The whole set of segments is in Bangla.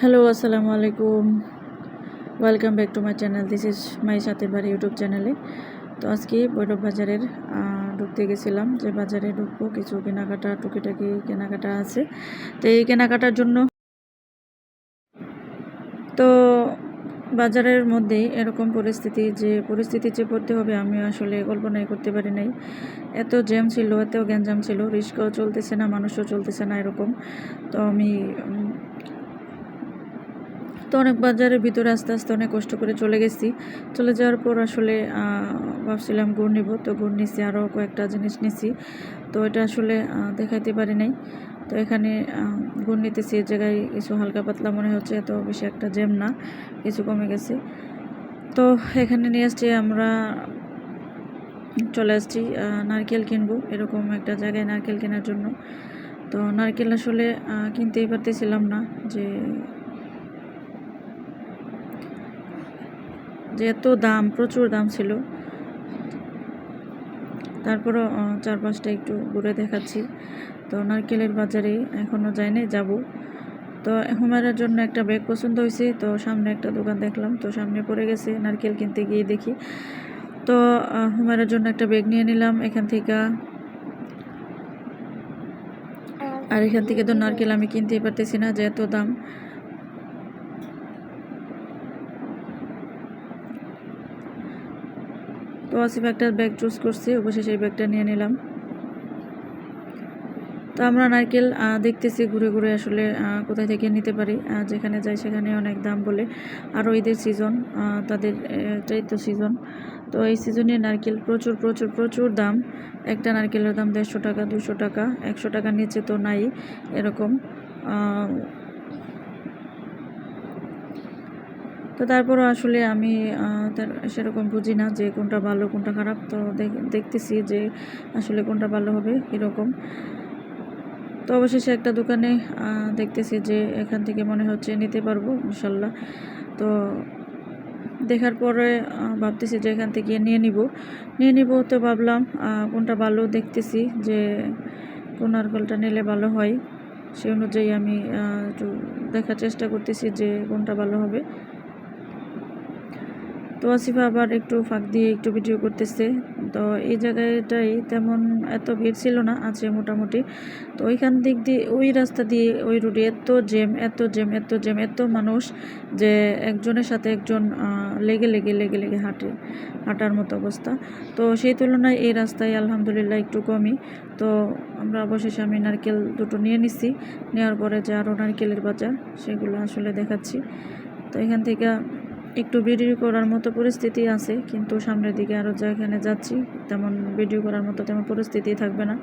হ্যালো আসসালামু আলাইকুম welcome back to my channel this is my সাথে বাড়ি ইউটিউব চ্যানেলে তো আজকে বৈরব বাজারের ঢুকতে গেছিলাম। যে বাজারে ঢুকবো, কিছু কেনাকাটা, টুকিটাকি কেনাকাটা আছে। তো এই কেনাকাটার জন্য তো বাজারের মধ্যে এরকম পরিস্থিতি, যে পরিস্থিতি যে পড়তে হবে, আমি আসলে কল্পনাই করতে পারি নাই। এত জ্যাম ছিল, এত গ্যাঞ্জাম ছিল, রিস্কও চলতেছে না, মানুষও চলতেছে না এরকম। তো আমি তো অনেক বাজারের ভিতরে আস্তে আস্তে অনেক কষ্ট করে চলে গেছি। চলে যাওয়ার পর আসলে ভাবছিলাম গুড় নিব, তো গুড় নিছি আরও কয়েকটা জিনিস নিছি। তো এটা আসলে দেখাইতে পারি নাই। তো এখানে গুড় নিতেছি এই জায়গায় কিছু হালকা পাতলা মনে হচ্ছে, এত বেশি একটা জ্যাম না, কিছু কমে গেছে। তো এখানে নিয়ে আসছি, আমরা চলে আসছি নারকেল কিনবো, এরকম একটা জায়গায় নারকেল কেনার জন্য। তো নারকেল আসলে কিনতেই পারতেছিলাম না যে যে এত দাম প্রচুর দাম ছিল। তারপরও আহ, চার পাঁচটা একটু ঘুরে দেখাচ্ছি। তো নারকেলের বাজারে এখনও যাইনি যাব। তো হুমায়রার জন্য একটা ব্যাগ পছন্দ হয়েছে তো সামনে একটা দোকান দেখলাম তো সামনে পড়ে গেছে নারকেল কিনতে গিয়ে দেখি। তো আহ, হুমায়রার জন্য একটা ব্যাগ নিয়ে নিলাম এখান থেকে। আর এখান থেকে তো নারকেল আমি কিনতেই পারতেছি না যে এত দাম। তো আসিফ একটা ব্যাগ চুজ করছি অবশেষে এই ব্যাগটা নিয়ে নিলাম। তো আমরা নারকেল দেখতেছি ঘুরে ঘুরে আসলে কোথায় থেকে নিতে পারি যেখানে যাই সেখানে অনেক দাম বলে। আরও ঈদের সিজন তাদের এটাই তো সিজন তো এই সিজনে নারকেল প্রচুর প্রচুর প্রচুর দাম। একটা নারকেলের দাম দেড়শো টাকা, দুশো টাকা, একশো টাকার নিচে তো নাই এরকম। তো তারপরও আসলে আমি তার, সেরকম বুঝি না যে কোনটা ভালো, কোনটা খারাপ। তো দেখ- দেখতেছি যে আসলে কোনটা ভালো হবে কীরকম তো অবশেষে একটা দোকানে দেখতেছি যে এখান থেকে মনে হচ্ছে নিতে পারব, ইনশাল্লাহ। তো দেখার পরে ভাবতেছি যে এখান থেকে নিয়ে নিব। নিয়ে নিব তো ভাবলাম কোনটা ভালো দেখতেছি যে কোন নারকেলটা নিলে ভালো হয়। সেই অনুযায়ী আমি একটু দেখার চেষ্টা করতেছি যে কোনটা ভালো হবে। তো আসিফা আবার একটু ফাঁক দিয়ে একটু ভিডিও করতেছে। তো এই জায়গাটাই তেমন এত ভিড় ছিল না, আছে মোটামুটি। তো ওইখান দিক দিয়ে, ওই রাস্তা দিয়ে, ওই রুটে এত জেম এত জ্যাম এত জেম এত মানুষ যে একজনের সাথে একজন লেগে লেগে লেগে লেগে হাঁটে, হাঁটার মতো অবস্থা। তো সেই তুলনায় এই রাস্তায় আলহামদুলিল্লাহ একটু কমই। তো আমরা অবশেষে আমি নারকেল দুটো নিয়ে নিছি। নেওয়ার পরে যে আরও নারকেলের বাজার, সেগুলো আসলে দেখাচ্ছি। তো এখান থেকে একটু ভিডিও করার মতো পরিস্থিতি আছে, কিন্তু সামনের দিকে আরও যেখানে যাচ্ছি, তেমন ভিডিও করার মতো তেমন পরিস্থিতি থাকবে না।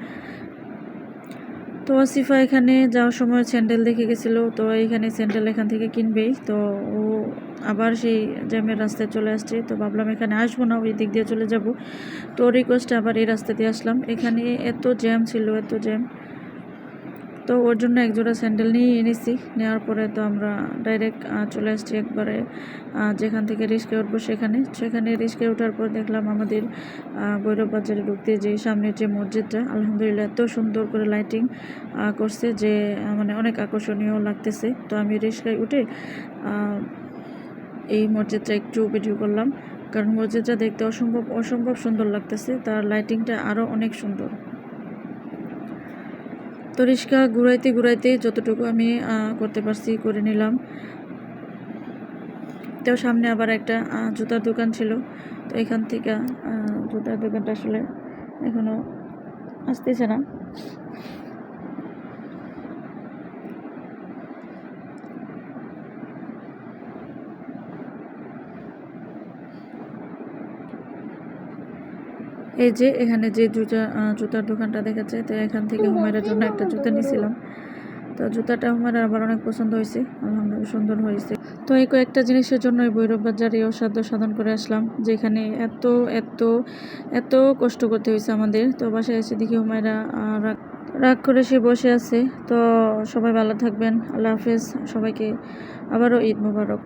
তো আসিফা এখানে যাওয়ার সময় স্যান্ডেল দেখে গেছিল, তো এইখানে স্যান্ডেল এখান থেকে কিনবেই। তো ও আবার সেই জ্যামের রাস্তায় চলে আসছে, তো ভাবলাম এখানে আসব না, ওই দিক দিয়ে চলে যাব। তো রিকোয়েস্টে আবার এই রাস্তা দিয়ে আসলাম। এখানে এত জ্যাম ছিল, এত জ্যাম। তো ওর জন্য একজোড়া স্যান্ডেল নিয়ে এনেছি। নেওয়ার পরে তো আমরা ডাইরেক্ট চলে আসছি একবারে যেখান থেকে রিস্কে উঠবো সেখানে। সেখানে রিস্কে ওঠার পর দেখলাম আমাদের ভৈরব বাজারে ঢুকতে যে সামনের যে মসজিদটা, আলহামদুলিল্লাহ এত সুন্দর করে লাইটিং করছে যে মানে অনেক আকর্ষণীয় লাগতেছে। তো আমি রিস্কায় উঠে এই মসজিদটা একটু ভিডিও করলাম। কারণ মসজিদটা দেখতে অসম্ভব অসম্ভব সুন্দর লাগতেছে। তার লাইটিংটা আরও অনেক সুন্দর। তো রিক্সা ঘুরাইতে ঘুরাইতে যতটুকু আমি করতে পারছি, করে নিলাম। তো সামনে আবার একটা জুতার দোকান ছিল। তো এখান থেকে জুতার দোকানটা আসলে এখনও আসতেছে না। এই যে এখানে যে জুতা জুতার দোকানটা দেখাচ্ছে, তো এখান থেকে হুমায়রার জন্য একটা জুতা নিয়েছিলাম তো জুতাটা আমার আবার অনেক পছন্দ হয়েছে, আলহামদুলিল্লাহ সুন্দর হয়েছে। তো এই কয়েকটা জিনিসের জন্য এই ভৈরব বাজারে অসাধ্য সাধন করে আসলাম, যেখানে এত এত এত কষ্ট করতে হয়েছে আমাদের। তো বাসায় এসে দেখি হুমায়রা রাগ রাগ করে সে বসে আছে। তো সবাই ভালো থাকবেন, আল্লাহ হাফেজ, সবাইকে আবারও ঈদ মুবারক।